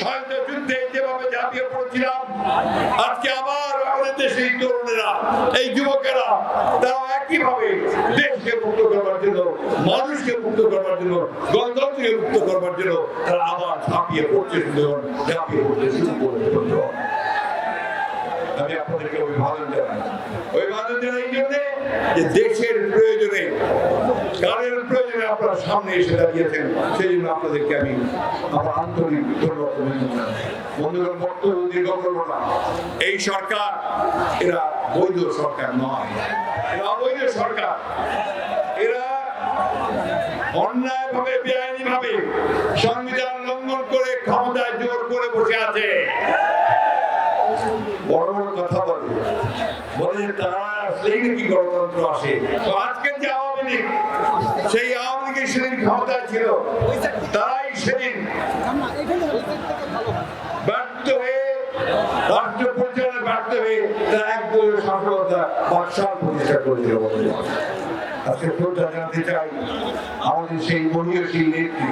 স্বাধীনতা যুদ্ধে যেভাবে ঝাঁপিয়ে পড়েছিলাম, আজকে আবার আমাদের তরুণেরা, এই যুবকেরা তারা একইভাবে দেশকে মুক্ত করবার জন্য, মানুষকে মুক্ত করবার জন্য, গণতন্ত্রকে মুক্ত করবার জন্য তারা আবার ঝাঁপিয়ে পড়ছে সুন্দর ঝাঁপিয়ে আমি আপনাদেরকে যে দেশের প্রয়োজনে, কারের আপনারা সামনে এসে দাঁড়িয়েছেন সেই জন্য আপনাদেরকে আমি আমার আন্তরিক এই সরকার এরা বৈধ সরকার নয়। এরা অবৈধ সরকার। এরা অন্যায় ভাবে বেআইনি ভাবে সংবিধান লঙ্ঘন করে, ক্ষমতায় জোর করে বসে আছে। বড় বড় কথা বলে। বলে তারা আসলেই নাকি গণতন্ত্র আসে। তো আজকের যে লীগ সেই আওয়ামী লীগের সেদিন ক্ষমতা ছিল। সেদিন ব্যর্থ হয়ে রাষ্ট্র পরিচালনা ব্যর্থ হয়ে তারা একদলীয় সফলতা প্রতিষ্ঠা করেছিল আজকে জানাতে চাই আমাদের সেই নেত্রী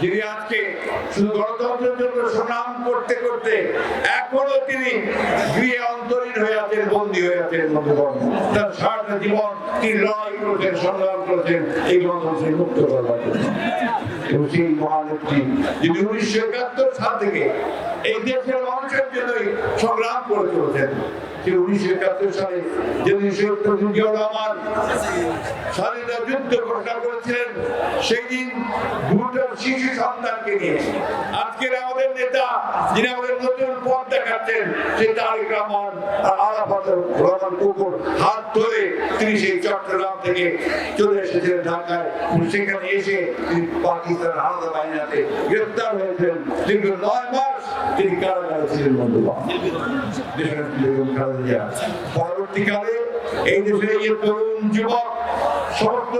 যিনি আজকে শুধু গণতন্ত্রের জন্য সুনাম করতে করতে এখনও তিনি গৃহে অন্তরীণ হয়ে আছেন, বন্দী হয়ে আছেন বন্ধুগণ। তার সারাটা জীবন তিনি লড়াই করেছেন, সংগ্রাম করেছেন, এই গণতন্ত্রের মুক্ত করবার জন্য। সেই মহানেত্রী যিনি উনিশশো একাত্তর সাল থেকে এই দেশের মানুষের জন্যই সংগ্রাম করে চলেছেন তিনি উনিশশো একাত্তর সালে যেদিন মুজিবুর রহমান স্বাধীনতা যুদ্ধ ঘোষণা করেছিলেন, সেই দিন দুটো শিশু সন্তানকে নিয়ে। আজকের আমাদের যিনি আমাদের নতুন পথ দেখাচ্ছেন কুকুর হাত ধরে তিনি সেই চট্টগ্রাম থেকে চলে এসেছিলেন ঢাকায় সেখানে এসে তিনি পাকিস্তান হানাদার বাহিনীতে গ্রেফতার হয়েছেন দীর্ঘ নয় মাস তিনি কারাগারে ছিলেন জিয়া। পরবর্তীকালে এই দেশের তরুণ যুবক, সমস্ত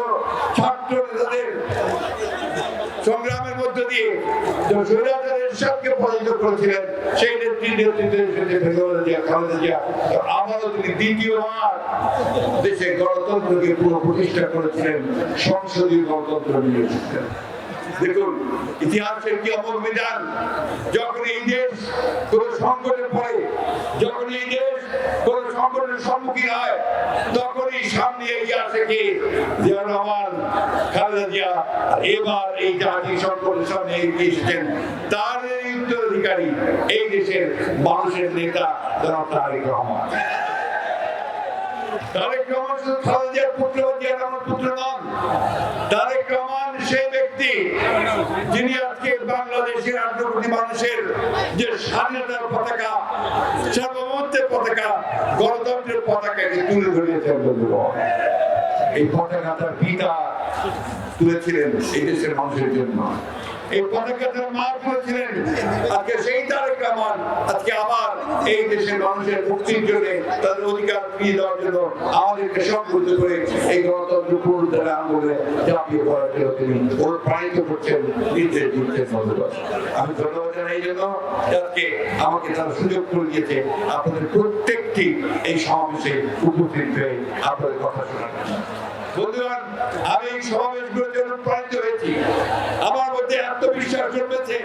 সংগ্রামের মধ্য দিয়ে যে স্বৈরাচার এরশাদকে পরাজিত করেছিলেন সেই নেত্রী দেখুন, ইতিহাসের কি অমর বিধান? যখন এই দেশ কোন সংকটে পড়ে, যখন এই দেশ কোন সংকটের সম্মুখীন হয়। তখনই সামনে এগিয়ে আসে কি? জিয়া রহমান, খালেদা জিয়া। এবার এই জাতি সংকটের সামনে এগিয়ে এসেছেন। তার উত্তরাধিকারী এই দেশের মানুষের নেতা জনাব তারেক রহমান। বাংলাদেশের আঠারো মানুষের যে স্বাধীনতার পতাকা পতাকা, গণতন্ত্রের পতাকাকে তুলে ধরেছেন বন্ধুগণ এই পতাকা তার পিতা তুলেছিলেন এই দেশের মানুষের জন্য। এই পতাকা তার মা তুলেছিলেন আজকে সেই তারেক রহমান আজকে আবার এই দেশের মানুষের মুক্তির জন্য তাদের অধিকার ফিরিয়ে দেওয়ার জন্য আমাদেরকে সংযুক্ত করে এই গণতন্ত্র পুনরুদ্ধারে আন্দোলনে ঝাঁপিয়ে পড়ার জন্য তিনি অনুপ্রাণিত করছেন নির্দেশ দিচ্ছেন বন্ধুগণ আমি ধন্যবাদ জানাই জন্য আজকে আমাকে তারা সুযোগ করে দিয়েছে, আপনাদের প্রত্যেকটি এই সমাবেশে উপস্থিত হয়ে আপনাদের কথা শোনার। বন্ধুগণ, আমি এই সমাবেশগুলোর জন্য প্রাণিত হয়েছি। আমার মধ্যে আত্মবিশ্বাস জন্মেছে।